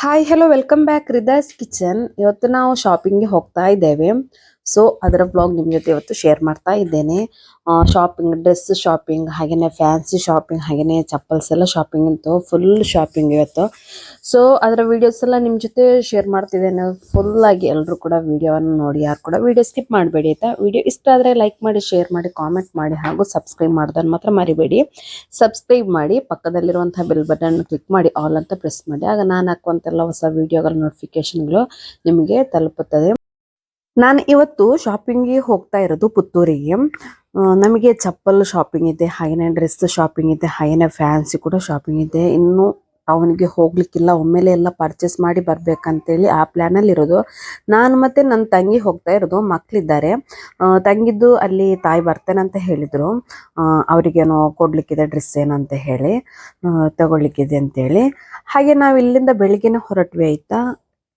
Hi hello welcome back Rida's kitchen ಇವತ್ತು ನಾವು ಶಾಪಿಂಗ್ಗೆ ಹೋಗ್ತಾ ಇದ್ದೇವೆ. ಸೊ ಅದರ ಬ್ಲಾಗ್ ನಿಮ್ಮ ಜೊತೆ ಇವತ್ತು ಶೇರ್ ಮಾಡ್ತಾ ಇದ್ದೇನೆ. ಶಾಪಿಂಗ್ ಡ್ರೆಸ್ ಶಾಪಿಂಗ್ ಹಾಗೇನೆ ಫ್ಯಾನ್ಸಿ ಶಾಪಿಂಗ್ ಹಾಗೇನೆ ಚಪ್ಪಲ್ಸ್ ಎಲ್ಲ ಶಾಪಿಂಗ್ ಅಂತೂ ಫುಲ್ ಶಾಪಿಂಗ್ ಇವತ್ತು. ಸೊ ಅದರ ವಿಡಿಯೋಸ್ ಎಲ್ಲ ನಿಮ್ಮ ಜೊತೆ ಶೇರ್ ಮಾಡ್ತಿದ್ದೇನೆ. ಆಗಿ ಎಲ್ಲರೂ ಕೂಡ ವೀಡಿಯೋವನ್ನು ನೋಡಿ, ಯಾರು ಕೂಡ ವೀಡಿಯೋ ಸ್ಕಿಪ್ ಮಾಡಬೇಡಿ ಆಯಿತಾ? ವೀಡಿಯೋ ಇಷ್ಟ ಆದರೆ ಲೈಕ್ ಮಾಡಿ ಶೇರ್ ಮಾಡಿ ಕಾಮೆಂಟ್ ಮಾಡಿ ಹಾಗೂ ಸಬ್ಸ್ಕ್ರೈಬ್ ಮಾಡೋದನ್ನು ಮಾತ್ರ ಮರಿಬೇಡಿ. ಸಬ್ಸ್ಕ್ರೈಬ್ ಮಾಡಿ ಪಕ್ಕದಲ್ಲಿರುವಂಥ ಬೆಲ್ ಬಟನ್ ಕ್ಲಿಕ್ ಮಾಡಿ ಆಲ್ ಅಂತ ಪ್ರೆಸ್ ಮಾಡಿ. ಆಗ ನಾನು ಹಾಕುವಂತೆಲ್ಲ ಹೊಸ ವೀಡಿಯೋಗಳ ನೋಟಿಫಿಕೇಶನ್ಗಳು ನಿಮಗೆ ತಲುಪುತ್ತದೆ. ನಾನು ಇವತ್ತು ಶಾಪಿಂಗಿಗೆ ಹೋಗ್ತಾ ಇರೋದು ಪುತ್ತೂರಿಗೆ. ನಮಗೆ ಚಪ್ಪಲ್ ಶಾಪಿಂಗ್ ಇದೆ ಹಾಗೇನೆ ಡ್ರೆಸ್ ಶಾಪಿಂಗ್ ಇದೆ ಹಾಗೇನೆ ಫ್ಯಾನ್ಸಿ ಕೂಡ ಶಾಪಿಂಗ್ ಇದೆ. ಇನ್ನು ಅವನಿಗೆ ಹೋಗ್ಲಿಕ್ಕಿಲ್ಲ, ಒಮ್ಮೆಲೆ ಎಲ್ಲ ಪರ್ಚೇಸ್ ಮಾಡಿ ಬರ್ಬೇಕಂತೇಳಿ ಆ ಪ್ಲಾನ್ ಅಲ್ಲಿ ಇರೋದು. ನಾನು ಮತ್ತೆ ನನ್ನ ತಂಗಿ ಹೋಗ್ತಾ ಇರೋದು ಮಕ್ಕಳಿದ್ದಾರೆ ತಂಗಿದ್ದು ಅಲ್ಲಿ ತಾಯಿ ಬರ್ತೇನೆ ಅಂತ ಹೇಳಿದರು. ಅವರಿಗೇನೋ ಕೊಡಲಿಕ್ಕಿದೆ ಡ್ರೆಸ್ ಏನಂತ ಹೇಳಿ ತಗೊಳ್ಲಿಕ್ಕಿದೆ ಅಂತೇಳಿ. ಹಾಗೆ ನಾವು ಇಲ್ಲಿಂದ ಬೆಳಿಗ್ಗೆನೆ ಹೊರಟ್ವಿ, ಆಯ್ತಾ?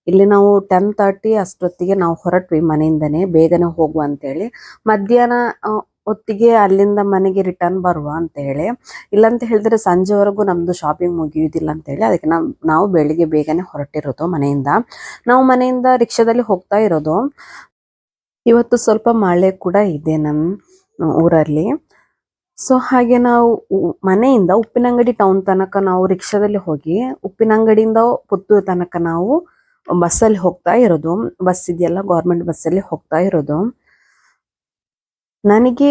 ಇಲ್ಲಿ ನಾವು ಟೆನ್ ತರ್ಟಿ ಅಷ್ಟೊತ್ತಿಗೆ ನಾವು ಹೊರಟ್ವಿ ಮನೆಯಿಂದನೇ ಬೇಗನೆ ಹೋಗುವ ಅಂತೇಳಿ. ಮಧ್ಯಾಹ್ನ ಆ, ಹೊತ್ತಿಗೆ ಅಲ್ಲಿಂದ ಮನೆಗೆ ರಿಟರ್ನ್ ಬರುವ ಅಂತ ಹೇಳಿ ಇಲ್ಲಂತ ಹೇಳಿದ್ರೆ ಸಂಜೆವರೆಗೂ ನಮ್ದು ಶಾಪಿಂಗ್ ಮುಗಿಯುವುದಿಲ್ಲ ಅಂತ ಹೇಳಿ ಅದಕ್ಕೆ ನಾವು ನಾವು ಬೆಳಿಗ್ಗೆ ಬೇಗನೆ ಹೊರಟಿರೋದು ಮನೆಯಿಂದ. ನಾವು ಮನೆಯಿಂದ ರಿಕ್ಷಾದಲ್ಲಿ ಹೋಗ್ತಾ ಇರೋದು. ಇವತ್ತು ಸ್ವಲ್ಪ ಮಳೆ ಕೂಡ ಇದೆ ನಮ್ಮ ಊರಲ್ಲಿ. ಸೊ ಹಾಗೆ ನಾವು ಮನೆಯಿಂದ ಉಪ್ಪಿನಂಗಡಿ ಟೌನ್ ತನಕ ನಾವು ರಿಕ್ಷಾದಲ್ಲಿ ಹೋಗಿ ಉಪ್ಪಿನಂಗಡಿಯಿಂದ ಪುತ್ತೂರು ತನಕ ನಾವು ಬಸ್ಸಲ್ಲಿ ಹೋಗ್ತಾ ಇರೋದು. ಬಸ್ ಇದೆಯಲ್ಲ, ಗೌರ್ಮೆಂಟ್ ಬಸ್ಸಲ್ಲಿ ಹೋಗ್ತಾ ಇರೋದು. ನನಗೆ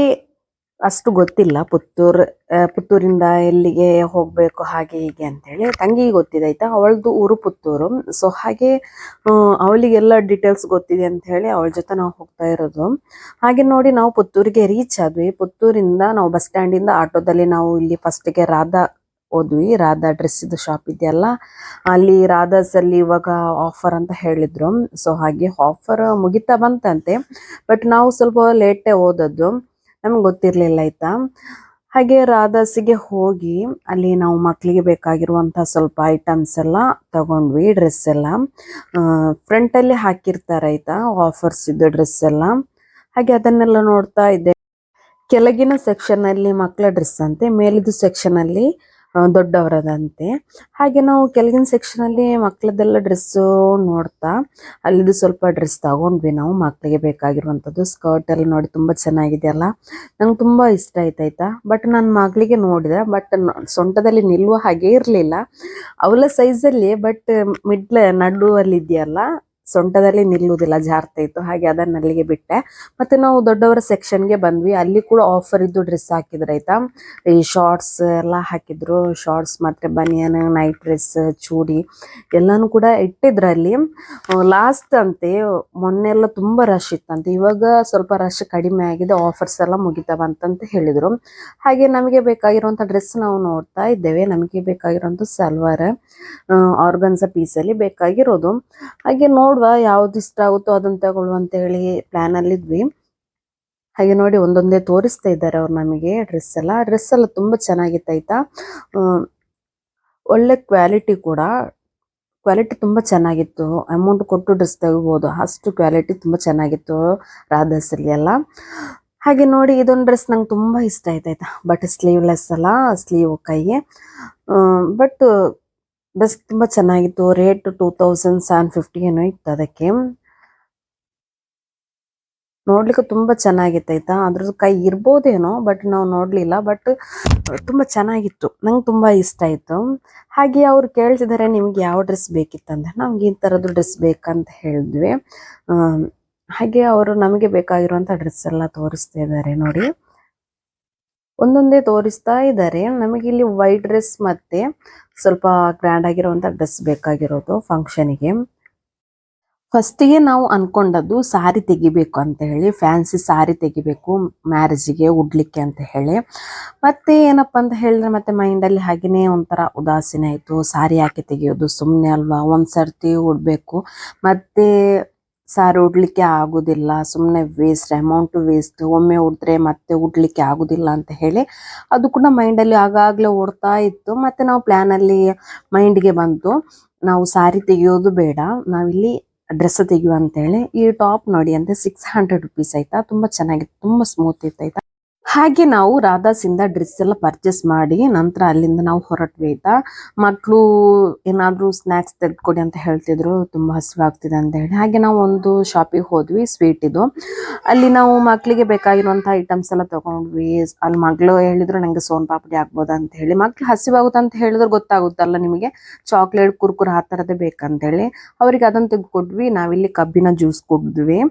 ಅಷ್ಟು ಗೊತ್ತಿಲ್ಲ ಪುತ್ತೂರ್ ಪುತ್ತೂರಿಂದ ಎಲ್ಲಿಗೆ ಹೋಗ್ಬೇಕು, ಹಾಗೆ ಹೀಗೆ ಅಂತೇಳಿ. ತಂಗಿಗೆ ಗೊತ್ತಿದೆ, ಆಯ್ತಾ? ಅವಳದು ಊರು ಪುತ್ತೂರು. ಸೊ ಹಾಗೆ ಅವಳಿಗೆಲ್ಲ ಡೀಟೇಲ್ಸ್ ಗೊತ್ತಿದೆ ಅಂತ ಹೇಳಿ ಅವಳ ಜೊತೆ ನಾವು ಹೋಗ್ತಾ ಇರೋದು. ಹಾಗೆ ನೋಡಿ, ನಾವು ಪುತ್ತೂರಿಗೆ ರೀಚ್ ಆದ್ವಿ. ಪುತ್ತೂರಿಂದ ನಾವು ಬಸ್ ಸ್ಟ್ಯಾಂಡಿಂದ ಆಟೋದಲ್ಲಿ ನಾವು ಇಲ್ಲಿ ಫಸ್ಟ್ಗೆ ರಾಧಾ ಹೋದ್ವಿ. ರಾಧಾ ಡ್ರೆಸ್ಸಿದು ಶಾಪ್ ಇದೆಯಲ್ಲ ಅಲ್ಲಿ ರಾಧಾಸ್ ಅಲ್ಲಿ ಇವಾಗ ಆಫರ್ ಅಂತ ಹೇಳಿದ್ರು. ಸೊ ಹಾಗೆ ಆಫರ್ ಮುಗಿತಾ ಬಂತಂತೆ. ಬಟ್ ನಾವು ಸ್ವಲ್ಪ ಲೇಟೇ ಓದದ್ದು ನಮ್ಗೆ ಗೊತ್ತಿರ್ಲಿಲ್ಲ ಆಯ್ತಾ? ಹಾಗೆ ರಾಧಾಸಿಗೆ ಹೋಗಿ ಅಲ್ಲಿ ನಾವು ಮಕ್ಕಳಿಗೆ ಬೇಕಾಗಿರುವಂಥ ಸ್ವಲ್ಪ ಐಟಮ್ಸ್ ಎಲ್ಲ ತಗೊಂಡ್ವಿ ಡ್ರೆಸ್ ಎಲ್ಲ. ಫ್ರಂಟ್ ಅಲ್ಲಿ ಹಾಕಿರ್ತಾರೆ ಆಯ್ತಾ ಆಫರ್ಸ್ ಇದ್ದು ಡ್ರೆಸ್ ಎಲ್ಲ. ಹಾಗೆ ಅದನ್ನೆಲ್ಲ ನೋಡ್ತಾ ಇದ್ದೆ. ಕೆಳಗಿನ ಸೆಕ್ಷನ್ ಅಲ್ಲಿ ಮಕ್ಕಳ ಡ್ರೆಸ್ ಅಂತೆ ಮೇಲಿದ್ದು ಸೆಕ್ಷನ್ ಅಲ್ಲಿ ಆ, ದೊಡ್ಡವರದಂತೆ. ಹಾಗೆ ನಾವು ಕೆಳಗಿನ ಸೆಕ್ಷನ್ ಅಲ್ಲಿ ಮಕ್ಕಳದೆಲ್ಲ ಡ್ರೆಸ್ಸು ನೋಡ್ತಾ, ಅಲ್ಲಿದ್ದು ಸ್ವಲ್ಪ ಡ್ರೆಸ್ ತಗೊಂಡ್ವಿ ನಾವು ಮಕ್ಕಳಿಗೆ ಬೇಕಾಗಿರುವಂಥದ್ದು ಸ್ಕರ್ಟ್ ಎಲ್ಲ ನೋಡಿ ತುಂಬಾ ಚೆನ್ನಾಗಿದೆ ಅಲ್ಲ. ನಂಗೆ ತುಂಬಾ ಇಷ್ಟ ಆಯ್ತಾಯ್ತಾ ಬಟ್ ನನ್ನ ಮಗಳಿಗೆ ನೋಡಿದೆ ಬಟ್ ಸೊಂಟದಲ್ಲಿ ನಿಲ್ಲುವ ಹಾಗೆ ಇರಲಿಲ್ಲ. ಅವಳ ಸೈಜಲ್ಲಿ ಬಟ್ ಮಿಡ್ಲ್ ನಡುವಲ್ಲಿ ಇದೆಯಲ್ಲ ಸೊಂಟದಲ್ಲಿ ನಿಲ್ಲುವುದಿಲ್ಲ, ಜಾರ್ತಾ ಇತ್ತು. ಹಾಗೆ ಅದನ್ನ ಅಲ್ಲಿಗೆ ಬಿಟ್ಟೆ. ಮತ್ತೆ ನಾವು ದೊಡ್ಡವರ ಸೆಕ್ಷನ್ಗೆ ಬಂದ್ವಿ. ಅಲ್ಲಿ ಕೂಡ ಆಫರ್ ಇದ್ದು ಡ್ರೆಸ್ ಹಾಕಿದ್ರು, ಆಯ್ತಾ? ಈ ಶಾರ್ಟ್ಸ್ ಎಲ್ಲ ಹಾಕಿದ್ರು. ಶಾರ್ಟ್ಸ್ ಮತ್ತೆ ಬನಿಯನ್ ನೈಟ್ ಡ್ರೆಸ್ ಚೂಡಿ ಎಲ್ಲಾನು ಕೂಡ ಇಟ್ಟಿದ್ರು ಅಲ್ಲಿ. ಲಾಸ್ಟ್ ಅಂತೆ ಮೊನ್ನೆ ಎಲ್ಲ ತುಂಬಾ ರಶ್ ಇತ್ತಂತೆ. ಇವಾಗ ಸ್ವಲ್ಪ ರಶ್ ಕಡಿಮೆ ಆಗಿದೆ. ಆಫರ್ಸ್ ಎಲ್ಲ ಮುಗಿತಾವ ಅಂತ ಹೇಳಿದ್ರು. ಹಾಗೆ ನಮಗೆ ಬೇಕಾಗಿರುವಂತ ಡ್ರೆಸ್ ನಾವು ನೋಡ್ತಾ ಇದ್ದೇವೆ. ನಮಗೆ ಬೇಕಾಗಿರುವಂತ ಸಲ್ವಾರ್ ಆರ್ಗನ್ಸ ಅಲ್ಲಿ ಬೇಕಾಗಿರೋದು. ಹಾಗೆ ನೋಡುವ ಯಾವ್ದು ಇಷ್ಟ ಆಗುತ್ತೋ ಅದನ್ನ ತಗೊಳ್ಳುವ ಅಂತ ಹೇಳಿ ಪ್ಲಾನ್ ಅಲ್ಲಿ ಇದ್ವಿ ಹಾಗೆ ನೋಡಿ ಒಂದೊಂದೇ ತೋರಿಸ್ತಾ ಇದ್ದಾರೆ ಅವ್ರು ನಮಗೆ ಡ್ರೆಸ್ ಎಲ್ಲ. ಡ್ರೆಸ್ ಎಲ್ಲ ತುಂಬಾ ಚೆನ್ನಾಗಿತ್ತು ಆಯ್ತಾ? ಒಳ್ಳೆ ಕ್ವಾಲಿಟಿ ಕೂಡ. ಕ್ವಾಲಿಟಿ ತುಂಬಾ ಚೆನ್ನಾಗಿತ್ತು. ಅಮೌಂಟ್ ಕೊಟ್ಟು ಡ್ರೆಸ್ ತಗೋಬಹುದು ಅಷ್ಟು ಕ್ವಾಲಿಟಿ ತುಂಬಾ ಚೆನ್ನಾಗಿತ್ತು ರಾಧಾಸಲ್ಲಿ ಎಲ್ಲ. ಹಾಗೆ ನೋಡಿ ಇದೊಂದು ಡ್ರೆಸ್ ನಂಗೆ ತುಂಬಾ ಇಷ್ಟ ಆಯ್ತು ಆಯ್ತಾ? ಬಟ್ ಸ್ಲೀವ್ಲೆಸ್ ಅಲ್ಲ ಸ್ಲೀವ್ ಕೈಗೆ. ಬಟ್ ಡ್ರೆಸ್ ತುಂಬ ಚೆನ್ನಾಗಿತ್ತು. Rate two thousand seven fifty ಏನೋ ಇತ್ತು ಅದಕ್ಕೆ. ನೋಡ್ಲಿಕ್ಕೆ ತುಂಬ ಚೆನ್ನಾಗಿತ್ತು ಆಯ್ತಾ? ಅದ್ರದ್ದು ಕೈ ಇರ್ಬೋದೇನೋ ಬಟ್ ನಾವು ನೋಡಲಿಲ್ಲ. ಬಟ್ ತುಂಬ ಚೆನ್ನಾಗಿತ್ತು. ನಂಗೆ ತುಂಬ ಇಷ್ಟ ಆಯ್ತು. ಹಾಗೆ ಅವ್ರು ಕೇಳ್ತಿದ್ದಾರೆ ನಿಮ್ಗೆ ಯಾವ ಡ್ರೆಸ್ ಬೇಕಿತ್ತಂದ್ರೆ ನಮ್ಗೆ ಈ ಥರದ್ದು ಡ್ರೆಸ್ ಬೇಕಂತ ಹೇಳಿದ್ವಿ. ಹಾಗೆ ಅವರು ನಮಗೆ ಬೇಕಾಗಿರುವಂಥ ಡ್ರೆಸ್ ಎಲ್ಲ ತೋರಿಸ್ತಾ ಇದ್ದಾರೆ ನೋಡಿ. ಒಂದೊಂದೇ ತೋರಿಸ್ತಾ ಇದ್ದಾರೆ. ನಮಗೆ ಇಲ್ಲಿ ವೈಟ್ ಡ್ರೆಸ್ ಮತ್ತೆ ಸ್ವಲ್ಪ ಗ್ರ್ಯಾಂಡ್ ಆಗಿರುವಂತ ಡ್ರೆಸ್ ಬೇಕಾಗಿರೋದು ಫಂಕ್ಷನಿಗೆ ಫಸ್ಟಿಗೆ ನಾವು ಅನ್ಕೊಂಡದ್ದು ಸಾರಿ ತೆಗಿಬೇಕು ಅಂತ ಹೇಳಿ ಫ್ಯಾನ್ಸಿ ಸಾರಿ ತೆಗಿಬೇಕು ಮ್ಯಾರೇಜಿಗೆ ಉಡ್ಲಿಕ್ಕೆ ಅಂತ ಹೇಳಿ. ಮತ್ತೆ ಏನಪ್ಪಾ ಅಂತ ಹೇಳಿದ್ರೆ ಮತ್ತೆ ಮೈಂಡಲ್ಲಿ ಹಾಗೇನೆ ಒಂಥರ ಉದಾಸೀನ ಆಯ್ತು ಸಾರಿ ಯಾಕೆ ತೆಗಿಯೋದು ಸುಮ್ಮನೆ ಅಲ್ವಾ? ಒಂದ್ ಸರ್ತಿ ಉಡ್ಬೇಕು. ಮತ್ತೆ ಸಾರಿ ಉಡ್ಲಿಕ್ಕೆ ಆಗೋದಿಲ್ಲ ಸುಮ್ಮನೆ ವೇಸ್ಟ್ ಅಮೌಂಟ್ ವೇಸ್ಟ್ ಒಮ್ಮೆ ಉಡಿದ್ರೆ ಮತ್ತೆ ಉಡ್ಲಿಕ್ಕೆ ಆಗೋದಿಲ್ಲ ಅಂತ ಹೇಳಿ ಅದು ಕೂಡ ಮೈಂಡಲ್ಲಿ ಆಗಾಗಲೇ ಓಡ್ತಾ ಇತ್ತು. ಮತ್ತೆ ನಾವು ಪ್ಲಾನ್ ಅಲ್ಲಿ ಮೈಂಡ್ಗೆ ಬಂತು ನಾವು ಸಾರಿ ತೆಗೆಯೋದು ಬೇಡ ನಾವಿಲ್ಲಿ ಡ್ರೆಸ್ ತೆಗಿಯುವ ಅಂತ ಹೇಳಿ ಈ ಟಾಪ್ ನೋಡಿ, ಅಂದ್ರೆ ಸಿಕ್ಸ್ ಹಂಡ್ರೆಡ್ ರುಪೀಸ್ ಆಯಿತಾ? ತುಂಬಾ ಚೆನ್ನಾಗಿತ್ತು ತುಂಬಾ ಸ್ಮೂತ್ ಇತ್ತು ಆಯ್ತಾ? ಹಾಗೆ ನಾವು ರಾಧಾಸಿಂದ ಡ್ರೆಸ್ ಎಲ್ಲ ಪರ್ಚೇಸ್ ಮಾಡಿ ನಂತರ ಅಲ್ಲಿಂದ ನಾವು ಹೊರಟ್ವಿ ಆಯ್ತಾ? ಮಕ್ಕಳು ಏನಾದರೂ ಸ್ನ್ಯಾಕ್ಸ್ ತೆಗೆದುಕೊಡಿ ಅಂತ ಹೇಳ್ತಿದ್ರು, ತುಂಬ ಹಸಿವಾಗ್ತಿದೆ ಅಂತ ಹೇಳಿ. ಹಾಗೆ ನಾವು ಒಂದು ಶಾಪಿಗೆ ಹೋದ್ವಿ ಸ್ವೀಟ್ ಇದು. ಅಲ್ಲಿ ನಾವು ಮಕ್ಕಳಿಗೆ ಬೇಕಾಗಿರುವಂಥ ಐಟಮ್ಸ್ ಎಲ್ಲ ತಗೊಂಡ್ವಿ. ಅಲ್ಲಿ ಮಗಳು ಹೇಳಿದ್ರು ನನಗೆ ಸೋನ್ ಪಾಪಡಿ ಆಗ್ಬೋದು? ಅಂತ ಹೇಳಿ. ಮಕ್ಳು ಹಸಿವಾಗುತ್ತೆ ಅಂತ ಹೇಳಿದ್ರು, ಗೊತ್ತಾಗುತ್ತಲ್ಲ ನಿಮಗೆ. ಚಾಕ್ಲೇಟ್ ಕುರ್ಕುರ್ ಆ ಥರದ್ದೇ ಬೇಕಂತೇಳಿ ಅವ್ರಿಗೆ ಅದನ್ನು ತೆಗೆದುಕೊಟ್ವಿ ನಾವಿಲ್ಲಿ ಕಬ್ಬಿನ ಜ್ಯೂಸ್ ಕುಡಿದ್ವಿ.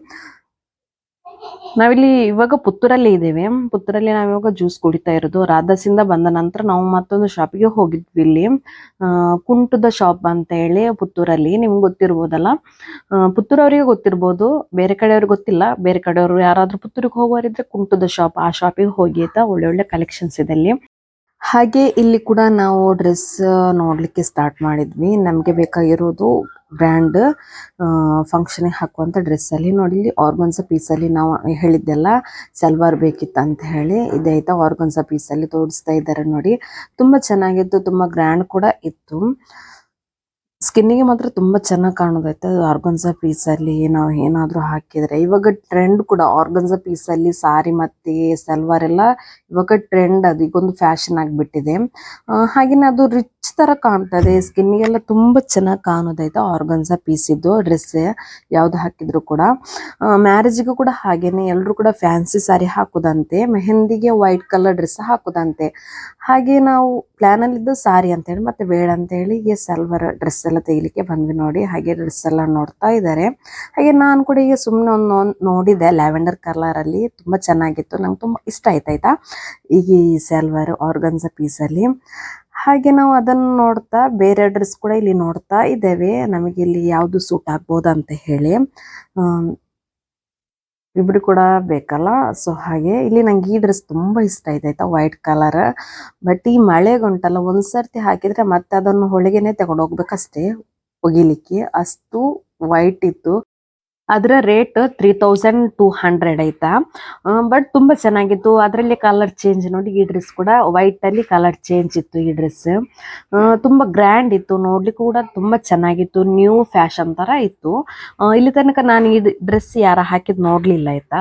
ನಾವಿಲ್ಲಿ ಇವಾಗ ಪುತ್ತೂರಲ್ಲಿ ಇದ್ದೇವೆ. ಪುತ್ತೂರಲ್ಲಿ ನಾವು ಇವಾಗ ಜ್ಯೂಸ್ ಕುಡಿತಾ ಇರೋದು. ರಾಧಾಸಿಂದ ಬಂದ ನಂತರ ನಾವು ಮತ್ತೊಂದು ಶಾಪಿಗೆ ಹೋಗಿದ್ವಿ ಇಲ್ಲಿ. ಕುಂಟದ ಶಾಪ್ ಅಂತ ಹೇಳಿ ಪುತ್ತೂರಲ್ಲಿ. ನಿಮ್ಗೆ ಗೊತ್ತಿರ್ಬೋದಲ್ಲ? ಪುತ್ತೂರವರಿಗೆ ಗೊತ್ತಿರ್ಬೋದು. ಬೇರೆ ಕಡೆಯವ್ರಿಗೆ ಗೊತ್ತಿಲ್ಲ. ಬೇರೆ ಕಡೆಯವರು ಯಾರಾದರೂ ಪುತ್ತೂರಿಗೆ ಹೋಗೋರಿದ್ರೆ ಕುಂಟದ ಶಾಪ್ ಆ ಶಾಪಿಗೆ ಹೋಗಿ ಆಯ್ತಾ ಒಳ್ಳೆ ಒಳ್ಳೆ ಕಲೆಕ್ಷನ್ಸ್ ಇದೆ ಅಲ್ಲಿ. ಹಾಗೆ ಇಲ್ಲಿ ಕೂಡ ನಾವು ಡ್ರೆಸ್ ನೋಡಲಿಕ್ಕೆ ಸ್ಟಾರ್ಟ್ ಮಾಡಿದ್ವಿ. ನಮಗೆ ಬೇಕಾಗಿರೋದು ಬ್ರ್ಯಾಂಡ್ ಫಂಕ್ಷನಿಗೆ ಹಾಕುವಂಥ ಡ್ರೆಸ್ ಅಲ್ಲಿ. ನೋಡಿ, ಇಲ್ಲಿ ಆರ್ಗನ್ಸ ಪೀಸಲ್ಲಿ ನಾವು ಹೇಳಿದ್ದೆಲ್ಲ ಸಲ್ವಾರ್ ಬೇಕಿತ್ತು ಅಂತ ಹೇಳಿ ಇದೆ ಆಯ್ತಾ ಆರ್ಗನ್ಸ ಪೀಸಲ್ಲಿ ತೋರಿಸ್ತಾ ಇದ್ದಾರೆ ನೋಡಿ. ತುಂಬ ಚೆನ್ನಾಗಿತ್ತು, ತುಂಬ ಗ್ರ್ಯಾಂಡ್ ಕೂಡ ಇತ್ತು. ಸ್ಕಿನ್ನಿಗೆ ಮಾತ್ರ ತುಂಬ ಚೆನ್ನಾಗಿ ಕಾಣೋದೈತೆ. ಆರ್ಗನ್ಸ ಪೀಸಲ್ಲಿ ನಾವು ಏನಾದರೂ ಹಾಕಿದರೆ. ಇವಾಗ ಟ್ರೆಂಡ್ ಕೂಡ ಆರ್ಗನ್ಸ ಪೀಸಲ್ಲಿ ಸಾರಿ ಮತ್ತು ಸಲ್ವಾರ್ ಎಲ್ಲ ಇವಾಗ ಟ್ರೆಂಡ್ ಅದು ಈಗೊಂದು ಫ್ಯಾಷನ್ ಆಗಿಬಿಟ್ಟಿದೆ. ಹಾಗೆಯೇ ಅದು ರಿಚ್ ಥರ ಕಾಣ್ತದೆ. ಸ್ಕಿನ್ನಿಗೆಲ್ಲ ತುಂಬ ಚೆನ್ನಾಗಿ ಕಾಣೋದೈತೆ ಆರ್ಗನ್ಸ ಪೀಸ್ ಇದ್ದು ಡ್ರೆಸ್ ಯಾವುದು ಹಾಕಿದ್ರು ಕೂಡ. ಮ್ಯಾರೇಜಿಗೂ ಕೂಡ ಹಾಗೆಯೇ ಎಲ್ಲರೂ ಕೂಡ ಫ್ಯಾನ್ಸಿ ಸಾರಿ ಹಾಕೋದಂತೆ. ಮೆಹಂದಿಗೆ ವೈಟ್ ಕಲರ್ ಡ್ರೆಸ್ ಹಾಕೋದಂತೆ. ಹಾಗೆ ನಾವು ಪ್ಲ್ಯಾನಲ್ಲಿದ್ದು ಸಾರಿ ಅಂತೇಳಿ ಮತ್ತೆ ಬೇಡ ಅಂತೇಳಿ ಈಗ ಸಲ್ವರ್ ಡ್ರೆಸ್ ಎಲ್ಲ ತೆಗಿಲಿಕ್ಕೆ ಬಂದ್ವಿ ನೋಡಿ. ಹಾಗೆ ಡ್ರೆಸ್ ಎಲ್ಲ ನೋಡ್ತಾ ಇದ್ದಾರೆ. ಹಾಗೆ ನಾನು ಕೂಡ ಈಗ ಸುಮ್ಮನೆ ಒಂದು ನೋಡಿದೆ ಲ್ಯಾವೆಂಡರ್ ಕಲರಲ್ಲಿ ತುಂಬ ಚೆನ್ನಾಗಿತ್ತು. ನಂಗೆ ತುಂಬ ಇಷ್ಟ ಆಯ್ತಾಯ್ತಾ ಈಗ ಈ ಸೆಲ್ವರ್ ಆರ್ಗನ್ಸ ಪೀಸಲ್ಲಿ ಹಾಗೆ ನಾವು ಅದನ್ನು ನೋಡ್ತಾ ಬೇರೆ ಡ್ರೆಸ್ ಕೂಡ ಇಲ್ಲಿ ನೋಡ್ತಾ ಇದ್ದೇವೆ. ನಮಗೆ ಇಲ್ಲಿ ಯಾವುದು ಸೂಟ್ ಆಗ್ಬೋದು ಅಂತ ಹೇಳಿ ಇಬ್ರು ಕೂಡ ಬೇಕಲ್ಲ. ಸೊ ಹಾಗೆ ಇಲ್ಲಿ ನಂಗೆ ಈ ಡ್ರೆಸ್ ತುಂಬ ಇಷ್ಟ ಆಯ್ತು ಆಯ್ತಾ? ವೈಟ್ ಕಲರ್ ಬಟ್ ಈ ಮಳೆಗುಂಟಲ್ಲ, ಒಂದ್ ಸರ್ತಿ ಹಾಕಿದ್ರೆ ಮತ್ತೆ ಅದನ್ನು ಹೊಳಿಗೆನೆ ತಗೊಂಡು ಹೋಗ್ಬೇಕಷ್ಟೇ. ಒಗಿಲಿಕ್ಕೆ ಅಷ್ಟು ವೈಟ್ ಇತ್ತು. ಅದರ rate three thousand two hundred ಆಯ್ತಾ ಬಟ್ ತುಂಬಾ ಚೆನ್ನಾಗಿತ್ತು. ಅದರಲ್ಲಿ ಕಲರ್ ಚೇಂಜ್ ನೋಡಿ, ಈ ಡ್ರೆಸ್ ಕೂಡ ವೈಟ್ ಅಲ್ಲಿ ಕಲರ್ ಚೇಂಜ್ ಇತ್ತು ಈ ಡ್ರೆಸ್ ತುಂಬಾ ಗ್ರ್ಯಾಂಡ್ ಇತ್ತು. ನೋಡ್ಲಿಕ್ಕೂ ಕೂಡ ತುಂಬಾ ಚೆನ್ನಾಗಿತ್ತು. ನ್ಯೂ ಫ್ಯಾಷನ್ ತರ ಇತ್ತು. ಇಲ್ಲಿ ತನಕ ನಾನು ಈ ಡ್ರೆಸ್ ಯಾರ ಹಾಕಿದ್ ನೋಡ್ಲಿಲ್ಲ ಆಯ್ತಾ?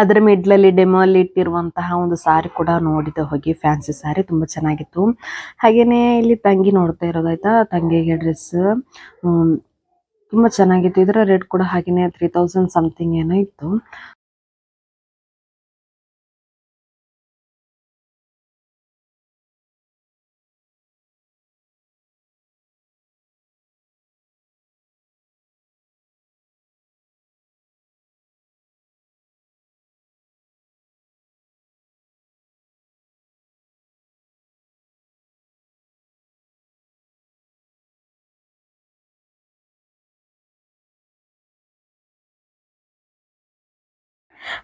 ಅದರ ಮಿಡ್ಲಲ್ಲಿ ಡೆಮೋ ಅಲ್ಲಿ ಇಟ್ಟಿರುವಂತಹ ಒಂದು ಸಾರಿ ಕೂಡ ನೋಡಿದೆ ಹೋಗಿ. ಫ್ಯಾನ್ಸಿ ಸಾರಿ ತುಂಬಾ ಚೆನ್ನಾಗಿತ್ತು. ಹಾಗೆಯೇ ಇಲ್ಲಿ ತಂಗಿ ನೋಡ್ತಾ ಇರೋದಾಯ್ತಾ ತಂಗಿಗೆ ಡ್ರೆಸ್ ತುಂಬಾ ಚೆನ್ನಾಗಿತ್ತು. ಇದರ ರೇಟ್ ಕೂಡ ಹಾಗೇನೆ ತ್ರೀ ತೌಸಂಡ್ ಸಮಥಿಂಗ್ ಏನೋ ಇತ್ತು.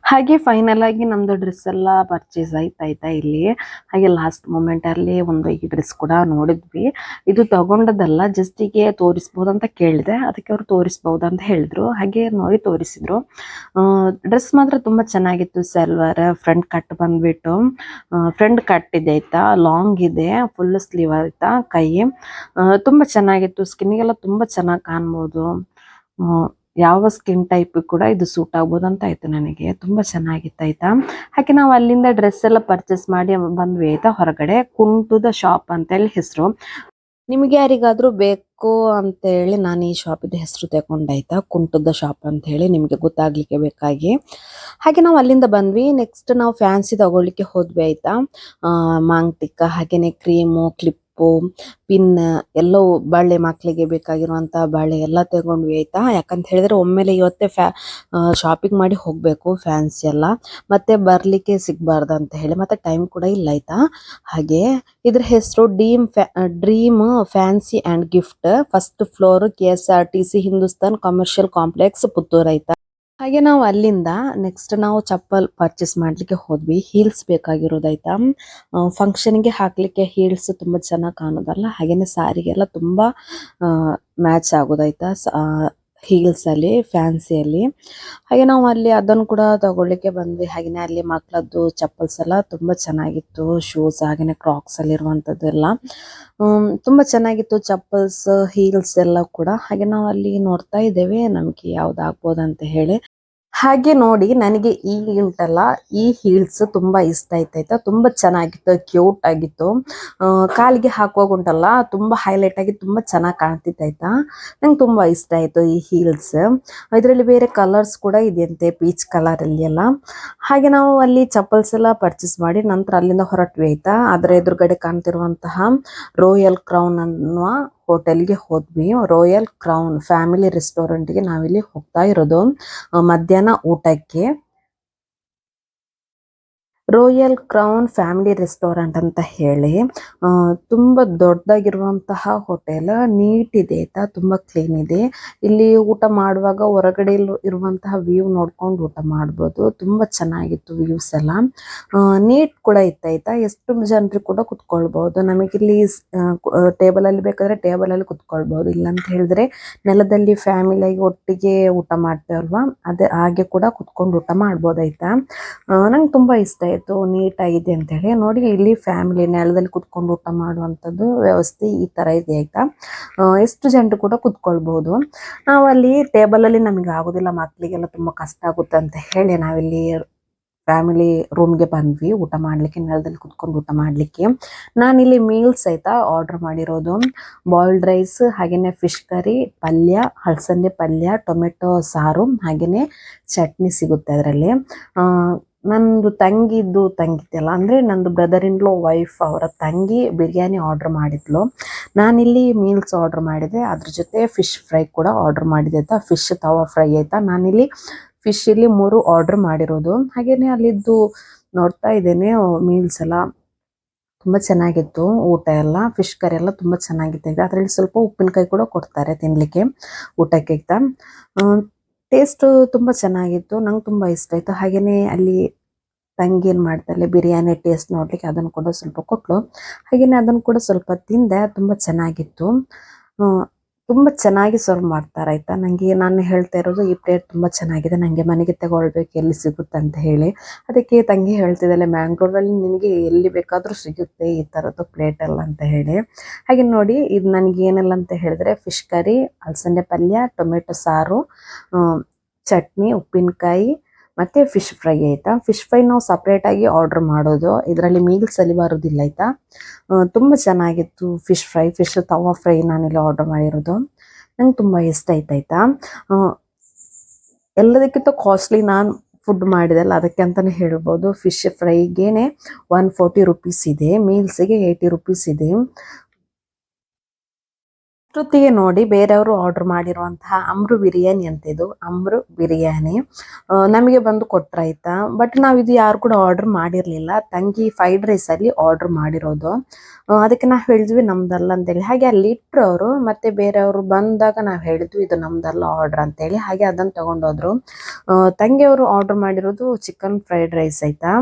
ಹಾಗೆ ಫೈನಲ್ ಆಗಿ ನಮ್ದು ಡ್ರೆಸ್ ಎಲ್ಲ ಪರ್ಚೇಸ್ ಆಯ್ತಾಯ್ತಾ ಇಲ್ಲಿ. ಹಾಗೆ ಲಾಸ್ಟ್ ಮೂಮೆಂಟ್ ಅಲ್ಲಿ ಒಂದು ಈ ಡ್ರೆಸ್ ಕೂಡ ನೋಡಿದ್ವಿ. ಇದು ತಗೊಂಡದಲ್ಲ ಜಸ್ಟ್ ಹೀಗೆ ತೋರಿಸ್ಬೋದು ಅಂತ ಕೇಳಿದೆ. ಅದಕ್ಕೆ ಅವ್ರು ತೋರಿಸ್ಬೋದು ಅಂತ ಹೇಳಿದ್ರು. ಹಾಗೆ ನೋಡಿ ತೋರಿಸಿದ್ರು. ಡ್ರೆಸ್ ಮಾತ್ರ ತುಂಬಾ ಚೆನ್ನಾಗಿತ್ತು ಸೆಲ್ವರ್ ಫ್ರಂಟ್ ಕಟ್ ಬಂದ್ಬಿಟ್ಟು. ಫ್ರಂಟ್ ಕಟ್ ಇದೆ ಆಯ್ತಾ ಲಾಂಗ್ ಇದೆ ಫುಲ್ ಸ್ಲೀವ್ ಆಯ್ತಾ, ಕೈ. ತುಂಬಾ ಚೆನ್ನಾಗಿತ್ತು ಸ್ಕಿನ್ಗೆಲ್ಲ ತುಂಬಾ ಚೆನ್ನಾಗಿ ಕಾಣ್ಬೋದು. ಯಾವ ಸ್ಕಿನ್ ಟೈಪ್ ಕೂಡ ಇದು ಸೂಟ್ ಆಗ್ಬೋದು ಅಂತ ಆಯ್ತು ನನಗೆ. ತುಂಬಾ ಚೆನ್ನಾಗಿತ್ತು ಆಯ್ತಾ ಹಾಗೆ ನಾವು ಅಲ್ಲಿಂದ ಡ್ರೆಸ್ ಎಲ್ಲ ಪರ್ಚೇಸ್ ಮಾಡಿ ಬಂದ್ವಿ ಆಯ್ತಾ? ಹೊರಗಡೆ ಕುಂಟುದ ಶಾಪ್ ಅಂತ ಹೇಳಿ ಹೆಸರು. ನಿಮ್ಗೆ ಯಾರಿಗಾದ್ರೂ ಬೇಕು ಅಂತ ಹೇಳಿ ನಾನು ಈ ಶಾಪಿದ ಹೆಸರು ತಗೊಂಡಾಯ್ತಾ ಕುಂಟದ ಶಾಪ್ ಅಂತ ಹೇಳಿ ನಿಮಗೆ ಗೊತ್ತಾಗ್ಲಿಕ್ಕೆ ಬೇಕಾಗಿ. ಹಾಗೆ ನಾವು ಅಲ್ಲಿಂದ ಬಂದ್ವಿ. ನೆಕ್ಸ್ಟ್ ನಾವು ಫ್ಯಾನ್ಸಿ ತಗೊಳ್ಳಿಕ್ಕೆ ಹೋದ್ವಿ ಆಯ್ತಾ? ಮಾಂಗ್ ಟಿಕ್ಕ ಹಾಗೇನೆ ಕ್ರೀಮು ಕ್ಲಿಪ್ಪು ಪಿನ್ ಎಲ್ಲವೂ ಬಾಳೆ ಮಕ್ಕಳಿಗೆ ಬೇಕಾಗಿರುವಂಥ ಬಾಳೆ ಎಲ್ಲ ತಗೊಂಡ್ವಿ ಆಯಿತಾ? ಯಾಕಂತ ಹೇಳಿದ್ರೆ ಒಮ್ಮೆಲೆ ಇವತ್ತೇ ಫ್ಯಾ ಶಾಪಿಂಗ್ ಮಾಡಿ ಹೋಗಬೇಕು ಫ್ಯಾನ್ಸಿ ಎಲ್ಲ. ಮತ್ತೆ ಬರಲಿಕ್ಕೆ ಸಿಗಬಾರ್ದು ಅಂತ ಹೇಳಿ ಮತ್ತೆ ಟೈಮ್ ಕೂಡ ಇಲ್ಲ ಆಯಿತಾ? ಹಾಗೆ ಇದ್ರ ಹೆಸರು deem dream fancy and gift first floor K S R T C Hindustan commercial complex Puttur ಆಯ್ತಾ? ಹಾಗೆ ನಾವು ಅಲ್ಲಿಂದ ನೆಕ್ಸ್ಟ್ ನಾವು ಚಪ್ಪಲ್ ಪರ್ಚೇಸ್ ಮಾಡ್ಲಿಕ್ಕೆ ಹೋದ್ವಿ. ಹೀಲ್ಸ್ ಬೇಕಾಗಿರೋದಾಯ್ತಾ ಫಂಕ್ಷನ್ಗೆ ಹಾಕ್ಲಿಕ್ಕೆ ಹೀಲ್ಸ್ ತುಂಬಾ ಚೆನ್ನಾಗಿ ಕಾಣೋದಲ್ಲ? ಹಾಗೆಯೇ ಸಾರಿಗೆಲ್ಲ ತುಂಬಾ ಮ್ಯಾಚ್ ಆಗೋದಾಯ್ತಾ ಹೀಲ್ಸ್ ಅಲ್ಲಿ ಫ್ಯಾನ್ಸಿಯಲ್ಲಿ ಹಾಗೆ ನಾವು ಅಲ್ಲಿ ಅದನ್ನು ಕೂಡ ತಗೊಳ್ಳಿಕ್ಕೆ ಬಂದ್ವಿ. ಹಾಗೆಯೇ ಅಲ್ಲಿ ಮಕ್ಕಳದ್ದು ಚಪ್ಪಲ್ಸ್ ಎಲ್ಲ ತುಂಬ ಚೆನ್ನಾಗಿತ್ತು. ಶೂಸ್ ಹಾಗೆಯೇ ಎಲ್ಲ. ತುಂಬಾ ಚೆನ್ನಾಗಿತ್ತು ಚಪ್ಪಲ್ಸ್ ಹೀಲ್ಸ್ ಎಲ್ಲ ಕೂಡ. ಹಾಗೆ ನಾವು ಅಲ್ಲಿ ನೋಡ್ತಾ ಇದ್ದೇವೆ. ನಮ್ಗೆ ಯಾವ್ದು ಆಗ್ಬೋದು ಅಂತ ಹೇಳಿ. ಹಾಗೆ ನೋಡಿ ನನಗೆ ಈ ಉಂಟಲ್ಲ ಈ ಹೀಲ್ಸ್ ತುಂಬಾ ಇಷ್ಟ ಆಯ್ತಾಯ್ತಾ? ತುಂಬಾ ಚೆನ್ನಾಗಿತ್ತು, ಕ್ಯೂಟ್ ಆಗಿತ್ತು. ಕಾಲಿಗೆ ಹಾಕುವಾಗ ಉಂಟಲ್ಲ ತುಂಬಾ ಹೈಲೈಟ್ ಆಗಿ ತುಂಬಾ ಚೆನ್ನಾಗಿ ಕಾಣ್ತಿತ್ತಾಯ್ತಾ ನಂಗೆ ತುಂಬಾ ಇಷ್ಟ ಆಯ್ತು ಈ ಹೀಲ್ಸ್. ಇದರಲ್ಲಿ ಬೇರೆ ಕಲರ್ಸ್ ಕೂಡ ಇದೆಯಂತೆ, ಪೀಚ್ ಕಲರ್ ಅಲ್ಲಿ ಎಲ್ಲ. ಹಾಗೆ ನಾವು ಅಲ್ಲಿ ಚಪ್ಪಲ್ಸ್ ಎಲ್ಲ ಪರ್ಚೇಸ್ ಮಾಡಿ ನಂತರ ಅಲ್ಲಿಂದ ಹೊರಟ್ವಿ ಆಯ್ತಾ? ಅದರ ಎದುರುಗಡೆ ಕಾಣ್ತಿರುವಂತಹ ರೋಯಲ್ ಕ್ರೌನ್ ಅನ್ನುವ ಹೋಟೆಲ್ಗೆ ಹೋದ್ವಿ. ರಾಯಲ್ ಕ್ರೌನ್ ಫ್ಯಾಮಿಲಿ ರೆಸ್ಟೋರೆಂಟ್ಗೆ ನಾವಿಲ್ಲಿ ಹೋಗ್ತಾ ಇರೋದು. ಮಧ್ಯಾಹ್ನ ಊಟಕ್ಕೆ. ರೋಯಲ್ ಕ್ರೌನ್ ಫ್ಯಾಮಿಲಿ ರೆಸ್ಟೋರೆಂಟ್ ಅಂತ ಹೇಳಿ ತುಂಬ ದೊಡ್ಡದಾಗಿರುವಂತಹ ಹೋಟೆಲ್, ನೀಟ್ ಇದೆ ಆಯ್ತಾ ತುಂಬಾ ಕ್ಲೀನ್ ಇದೆ. ಇಲ್ಲಿ ಊಟ ಮಾಡುವಾಗ ಹೊರಗಡೆ ಇರುವಂತಹ ವ್ಯೂ ನೋಡ್ಕೊಂಡು ಊಟ ಮಾಡ್ಬೋದು. ತುಂಬಾ ಚೆನ್ನಾಗಿತ್ತು ವ್ಯೂಸ್ ಎಲ್ಲ. ನೀಟ್ ಕೂಡ ಇತ್ತಾಯ್ತಾ ಎಷ್ಟು ಜನರು ಕೂಡ ಕುತ್ಕೊಳ್ಬಹುದು ನಮಗಿಲ್ಲಿ ಟೇಬಲ್ ಅಲ್ಲಿ ಬೇಕಾದ್ರೆ ಟೇಬಲ್ ಅಲ್ಲಿ ಕುತ್ಕೊಳ್ಬಹುದು ಇಲ್ಲ ಅಂತ ಹೇಳಿದ್ರೆ ನೆಲದಲ್ಲಿ ಫ್ಯಾಮಿಲಿ ಆಗಿ ಒಟ್ಟಿಗೆ ಊಟ ಮಾಡ್ತೇವಲ್ವಾ? ಅದೇ ಹಾಗೆ ಕೂಡ ಕುತ್ಕೊಂಡು ಊಟ ಮಾಡ್ಬೋದಾಯ್ತಾ? ನಂಗೆ ತುಂಬಾ ಇಷ್ಟ ನೀಟ್ ನೀಟಾಗಿದೆ ಅಂತ ಹೇಳಿ ನೋಡಿ, ಇಲ್ಲಿ ಫ್ಯಾಮಿಲಿ ನೆಲದಲ್ಲಿ ಕುತ್ಕೊಂಡು ಊಟ ಮಾಡುವಂತದ್ದು ವ್ಯವಸ್ಥೆ ಈ ತರ ಇದೆ ಆಯಿತಾ? ಎಷ್ಟು ಜನರು ಕೂಡ ಕುತ್ಕೊಳ್ಬಹುದು ನಾವು ಅಲ್ಲಿ ಟೇಬಲ್ ಅಲ್ಲಿ ನಮಗೆ ಆಗೋದಿಲ್ಲ ಮಕ್ಕಳಿಗೆಲ್ಲ ತುಂಬಾ ಕಷ್ಟ ಆಗುತ್ತೆ ಅಂತ ಹೇಳಿ ನಾವಿಲ್ಲಿ ಫ್ಯಾಮಿಲಿ ರೂಮ್ಗೆ ಬಂದ್ವಿ, ಊಟ ಮಾಡ್ಲಿಕ್ಕೆ, ನೆಲದಲ್ಲಿ ಕುತ್ಕೊಂಡು ಊಟ ಮಾಡ್ಲಿಕ್ಕೆ. ನಾನಿಲ್ಲಿ ಮೀಲ್ಸ್ ಆಯ್ತಾ ಆರ್ಡರ್ ಮಾಡಿರೋದು. ಬಾಯ್ಲ್ಡ್ ರೈಸ್ ಹಾಗೇನೆ ಫಿಶ್ ಕರಿ ಪಲ್ಯ ಹಲಸಂದೆ ಪಲ್ಯ ಟೊಮೆಟೊ ಸಾರು, ಹಾಗೇನೆ ಚಟ್ನಿ ಸಿಗುತ್ತೆ ಅದರಲ್ಲಿ. ನಂದು ತಂಗಿದ್ದು ತಂಗಿದ್ದೆಲ್ಲ ಅಂದರೆ ನಂದು ಬ್ರದರ್ ಇನ್ ಲೋ ವೈಫ್ ಅವರ ತಂಗಿ ಬಿರಿಯಾನಿ ಆರ್ಡರ್ ಮಾಡಿದ್ಲು. ನಾನಿಲ್ಲಿ ಮೀಲ್ಸ್ ಆರ್ಡರ್ ಮಾಡಿದೆ. ಅದ್ರ ಜೊತೆ ಫಿಶ್ ಫ್ರೈ ಕೂಡ ಆರ್ಡರ್ ಮಾಡಿದೆ ಆಯ್ತಾ ಫಿಶ್ ತವಾ ಫ್ರೈ ಆಯ್ತಾ? ನಾನಿಲ್ಲಿ ಫಿಶ್ ಇಲ್ಲಿ ಮೂರು ಆರ್ಡರ್ ಮಾಡಿರೋದು. ಹಾಗೇನೆ ಅಲ್ಲಿದ್ದು ನೋಡ್ತಾ ಇದ್ದೇನೆ ಮೀಲ್ಸ್ ಎಲ್ಲ ತುಂಬ ಚೆನ್ನಾಗಿತ್ತು, ಊಟ ಎಲ್ಲ ಫಿಶ್ ಕರಿ ಎಲ್ಲ ತುಂಬ ಚೆನ್ನಾಗಿತ್ತು. ಅದರಲ್ಲಿ ಸ್ವಲ್ಪ ಉಪ್ಪಿನಕಾಯಿ ಕೂಡ ಕೊಡ್ತಾರೆ ತಿನ್ನಲಿಕ್ಕೆ ಊಟಕ್ಕೆ ಟೇಸ್ಟ್ ತುಂಬ ಚೆನ್ನಾಗಿತ್ತು. ನಂಗೆ ತುಂಬ ಇಷ್ಟ ಆಯಿತು. ಹಾಗೆಯೇ ಅಲ್ಲಿ ತಂಗಿ ಮಾಡ್ತಾರೆ ಮಾಡ್ತಾಳೆ ಬಿರಿಯಾನಿ ಟೇಸ್ಟ್ ನೋಡಲಿಕ್ಕೆ ಅದನ್ನು ಕೂಡ ಸ್ವಲ್ಪ ಕೊಟ್ಟಳು ಹಾಗೆಯೇ ಅದನ್ನು ಕೂಡ ಸ್ವಲ್ಪ ತಿಂದೆ, ತುಂಬ ಚೆನ್ನಾಗಿತ್ತು. ತುಂಬಾ ಚೆನ್ನಾಗಿ ಸರ್ವ್ ಮಾಡ್ತಾರೆ, ಆಯಿತಾ? ನನಗೆ ನಾನು ಹೇಳ್ತಾ ಇರೋದು ಈ ಪ್ಲೇಟ್ ತುಂಬ ಚೆನ್ನಾಗಿದೆ ನನಗೆ ಮನೆಗೆ ತಗೊಳ್ಬೇಕು, ಎಲ್ಲಿ ಸಿಗುತ್ತೆ ಅಂತ ಹೇಳಿ. ಅದಕ್ಕೆ ತಂಗಿ ಹೇಳ್ತಿದ್ದಾಳೆ ಮ್ಯಾಂಗ್ಳೂರಲ್ಲಿ ನಿನಗೆ ಎಲ್ಲಿ ಬೇಕಾದರೂ ಸಿಗುತ್ತೆ ಈ ಥರದ್ದು ಪ್ಲೇಟಲ್ಲ ಅಂತ ಹೇಳಿ. ಹಾಗೆ ನೋಡಿ, ಇದು ನನಗೆ ಏನಲ್ಲ ಅಂತ ಹೇಳಿದ್ರೆ ಫಿಶ್ ಕರಿ ಅಲಸಂದೆ ಪಲ್ಯ, ಟೊಮೆಟೊ ಸಾರು ಚಟ್ನಿ, ಉಪ್ಪಿನಕಾಯಿ ಮತ್ತೆ ಫಿಶ್ ಫ್ರೈ ಆಯಿತಾ? ಫಿಶ್ ಫ್ರೈ ನಾವು ಸಪ್ರೇಟಾಗಿ ಆರ್ಡ್ರ್ ಮಾಡೋದು. ಇದರಲ್ಲಿ ಮೀಲ್ಸ್ ಅಲ್ಲಿ ಬರೋದಿಲ್ಲ ಆಯಿತಾ? ತುಂಬ ಚೆನ್ನಾಗಿತ್ತು fish fry fish tawa fry ನಾನಿಲ್ಲಿ ಆರ್ಡರ್ ಮಾಡಿರೋದು. ನಂಗೆ ತುಂಬ ಇಷ್ಟ ಆಯ್ತು ಆಯ್ತಾ? ಎಲ್ಲದಕ್ಕಿಂತ ಕಾಸ್ಟ್ಲಿ ನಾನು ಫುಡ್ ಮಾಡಿದೆಲ್ಲ ಅದಕ್ಕೆ ಅಂತಲೇ ಹೇಳ್ಬೋದು. ಫಿಶ್ ಫ್ರೈಗೇನೆ ಒನ್ ಫೋರ್ಟಿ ರುಪೀಸ್ ಇದೆ. ಮೀಲ್ಸಿಗೆ ಏಯ್ಟಿ ರುಪೀಸ್ ಇದೆ. ಜೊತೆಗೆ ನೋಡಿ ಬೇರೆಯವರು ಆರ್ಡರ್ ಮಾಡಿರುವಂತಹ ಅಮ್ರು ಬಿರಿಯಾನಿ ಅಂತ ಇದು. ಅಮ್ರು ಬಿರಿಯಾನಿ. ನಮಗೆ ಬಂದು ಕೊಟ್ರಾಯ್ತಾ? ಬಟ್ ನಾವು ಇದು ಯಾರು ಕೂಡ ಆರ್ಡರ್ ಮಾಡಿರಲಿಲ್ಲ. ತಂಗಿ ಫ್ರೈಡ್ ರೈಸ್ ಅಲ್ಲಿ ಆರ್ಡರ್ ಮಾಡಿರೋದು. ಅದಕ್ಕೆ ನಾವು ಹೇಳಿದ್ವಿ ನಮ್ದಲ್ಲ ಅಂತೇಳಿ. ಹಾಗೆ ಅಲ್ಲಿ ಇಟ್ಟರು ಅವರು. ಮತ್ತೆ ಬೇರೆಯವರು ಬಂದಾಗ ನಾವು ಹೇಳಿದ್ವಿ ಇದು ನಮ್ದಲ್ಲ ಆರ್ಡರ್ ಅಂತೇಳಿ. ಹಾಗೆ ಅದನ್ನ ತಗೊಂಡೋದ್ರು. ತಂಗಿಯವರು ಆರ್ಡರ್ ಮಾಡಿರೋದು ಚಿಕನ್ ಫ್ರೈಡ್ ರೈಸ್ ಆಯ್ತಾ?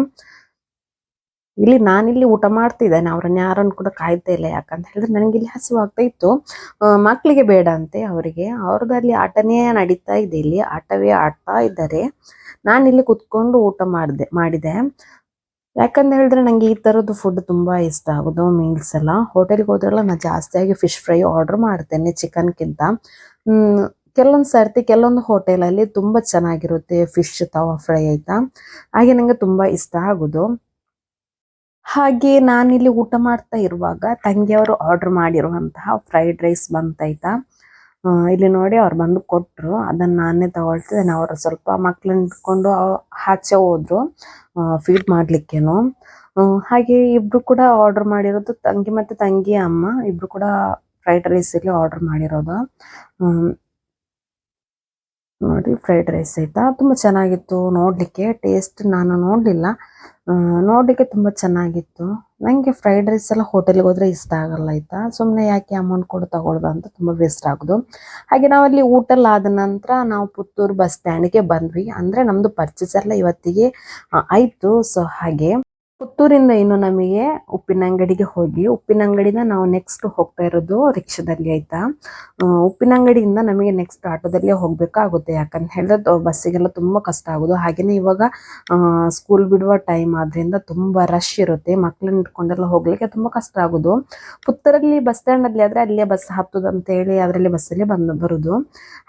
ಇಲ್ಲಿ ನಾನಿಲ್ಲಿ ಊಟ ಮಾಡ್ತಿದ್ದೇನೆ, ಅವ್ರನ್ನ ಯಾರನ್ನು ಕೂಡ ಕಾಯ್ತಾ ಇಲ್ಲ ಯಾಕಂತ ಹೇಳಿದ್ರೆ ನನಗೆ ಇಲ್ಲಿ ಹಸಿವಾಗ್ತಾ ಇತ್ತು. ಮಕ್ಕಳಿಗೆ ಬೇಡ ಅಂತೆ ಅವರಿಗೆ. ಅವ್ರದ್ದಲ್ಲಿ ಆಟನೇ ನಡೀತಾ ಇದೆ, ಇಲ್ಲಿ ಆಟವೇ ಆಡ್ತಾ ಇದ್ದಾರೆ. ನಾನಿಲ್ಲಿ ಕುತ್ಕೊಂಡು ಊಟ ಮಾಡಿದೆ ಮಾಡಿದೆ. ಯಾಕಂತ ಹೇಳಿದ್ರೆ ನಂಗೆ ಈ ತರದ್ದು ಫುಡ್ ತುಂಬಾ ಇಷ್ಟ ಆಗೋದು ಮೀಲ್ಸ್ ಎಲ್ಲ. ಹೋಟೆಲ್ಗೆ ಹೋದ್ರೆಲ್ಲ ನಾನು ಜಾಸ್ತಿಯಾಗಿ ಫಿಶ್ ಫ್ರೈ ಆರ್ಡರ್ ಮಾಡ್ತೇನೆ ಚಿಕನ್ಗಿಂತ. ಹ್ಮ್, ಕೆಲವೊಂದು ಸರ್ತಿ ಕೆಲವೊಂದು ಹೋಟೆಲಲ್ಲಿ ತುಂಬಾ ಚೆನ್ನಾಗಿರುತ್ತೆ ಫಿಶ್ ತವಾ ಫ್ರೈ ಆಯ್ತಾ. ಹಾಗೆ ನಂಗೆ ತುಂಬಾ ಇಷ್ಟ ಆಗೋದು. ಹಾಗೆ ನಾನಿಲ್ಲಿ ಊಟ ಮಾಡ್ತಾ ಇರುವಾಗ ತಂಗಿಯವರು ಆರ್ಡರ್ ಮಾಡಿರುವಂತಹ ಫ್ರೈಡ್ ರೈಸ್ ಬಂತಾಯ್ತಾ ಇಲ್ಲಿ ನೋಡಿ ಅವ್ರು ಬಂದು ಕೊಟ್ಟರು ಅದನ್ನ ನಾನೇ ತಗೊಳ್ತಿದ್ದೇನೆ ಅವರು ಸ್ವಲ್ಪ ಮಕ್ಕಳನ್ನ ಇಟ್ಕೊಂಡು ಆಚೆ ಹೋದ್ರು. ಫೀಡ್ ಮಾಡಲಿಕ್ಕೇನು. ಹಾಗೆ ಇಬ್ರು ಕೂಡ ಆರ್ಡರ್ ಮಾಡಿರೋದು ತಂಗಿ ಮತ್ತೆ ತಂಗಿ ಅಮ್ಮ. ಇಬ್ರು ಕೂಡ ಫ್ರೈಡ್ ರೈಸ್ ಇಲ್ಲಿ ಆರ್ಡರ್ ಮಾಡಿರೋದು. ನೋಡಿ ಫ್ರೈಡ್ ರೈಸ್ ಆಯ್ತಾ? ತುಂಬಾ ಚೆನ್ನಾಗಿತ್ತು ನೋಡ್ಲಿಕ್ಕೆ. ಟೇಸ್ಟ್ ನಾನು ನೋಡ್ಲಿಲ್ಲ. ನೋಡ್ಲಿಕ್ಕೆ ತುಂಬಾ ಚೆನ್ನಾಗಿತ್ತು. ನನಗೆ ಫ್ರೈಡ್ ರೈಸ್ ಎಲ್ಲ ಹೋಟೆಲ್ಗೆ ಹೋದರೆ ಇಷ್ಟ ಆಗಲ್ಲ ಆಯ್ತಾ? ಸುಮ್ಮನೆ ಯಾಕೆ ಅಮೌಂಟ್ ಕೊಡು ತಗೊಳ್ದ ಅಂತ ತುಂಬಾ ವೇಸ್ಟ್ ಆಗೋದು. ಹಾಗೆ ನಾವು ಅಲ್ಲಿ ಆದ ನಂತರ ನಾವು ಪುತ್ತೂರು ಬಸ್ ಸ್ಟ್ಯಾಂಡ್ಗೆ ಬಂದ್ವಿ. ಅಂದ್ರೆ ನಮ್ಮದು ಪರ್ಚೇಸ್ ಎಲ್ಲ ಇವತ್ತಿಗೆ ಆಯ್ತು. ಸೊ ಹಾಗೆ. ಪುತ್ತೂರಿಂದ ಇನ್ನು ನಮಗೆ ಉಪ್ಪಿನ ಅಂಗಡಿಗೆ ಹೋಗಿ ಉಪ್ಪಿನ ಅಂಗಡಿನ ನಾವು ನೆಕ್ಸ್ಟ್ ಹೋಗ್ತಾ ಇರೋದು ರಿಕ್ಷಾದಲ್ಲಿ ಆಯ್ತಾ? ಉಪ್ಪಿನ ಅಂಗಡಿಯಿಂದ ನಮಗೆ ನೆಕ್ಸ್ಟ್ ಆಟೋದಲ್ಲಿ ಹೋಗ್ಬೇಕಾಗುತ್ತೆ ಯಾಕಂತ ಹೇಳಿದ್ರೆ ಬಸ್ಸಿಗೆಲ್ಲ ತುಂಬಾ ಕಷ್ಟ ಆಗೋದು. ಹಾಗೇನೆ ಇವಾಗ ಸ್ಕೂಲ್ ಬಿಡುವ ಟೈಮ್ ಆದ್ರಿಂದ ತುಂಬಾ ರಶ್ ಇರುತ್ತೆ. ಮಕ್ಕಳನ್ನ ಇಟ್ಕೊಂಡೆಲ್ಲ ಹೋಗ್ಲಿಕ್ಕೆ ತುಂಬಾ ಕಷ್ಟ ಆಗೋದು. ಪುತ್ತೂರಲ್ಲಿ ಬಸ್ ಸ್ಟ್ಯಾಂಡ್ ಅಲ್ಲಿ ಆದ್ರೆ ಅಲ್ಲೇ ಬಸ್ ಹತ್ತೋದು ಅಂತ ಹೇಳಿ ಅದರಲ್ಲಿ ಬಸ್ಸಲ್ಲಿ ಬಂದು, ಬರುದು.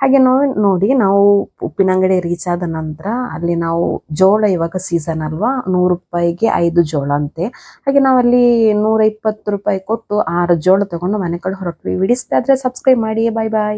ಹಾಗೆ ನಾವು ನೋಡಿ ನಾವು ಉಪ್ಪಿನ ಅಂಗಡಿ ರೀಚ್ ಆದ ನಂತರ ಅಲ್ಲಿ ನಾವು ಜೋಳ ಇವಾಗ ಸೀಸನ್ ಅಲ್ವಾ? ನೂರು ರೂಪಾಯಿಗೆ ಐದು ಜೋಳ ಅಂತೆ ಹಾಗೆ ನಾವಲ್ಲಿ ನೂರ ಇಪ್ಪತ್ತು ರೂಪಾಯಿ ಕೊಟ್ಟು ಆರು ಜೋಳ ತಗೊಂಡು ಮನೆ ಕಡೆ ಹೊರಟ್ವಿ. ವಿಡಿಸ್ತಾದ್ರೆ ಸಬ್ಸ್ಕ್ರೈಬ್ ಮಾಡಿ. ಬಾಯ್ ಬಾಯ್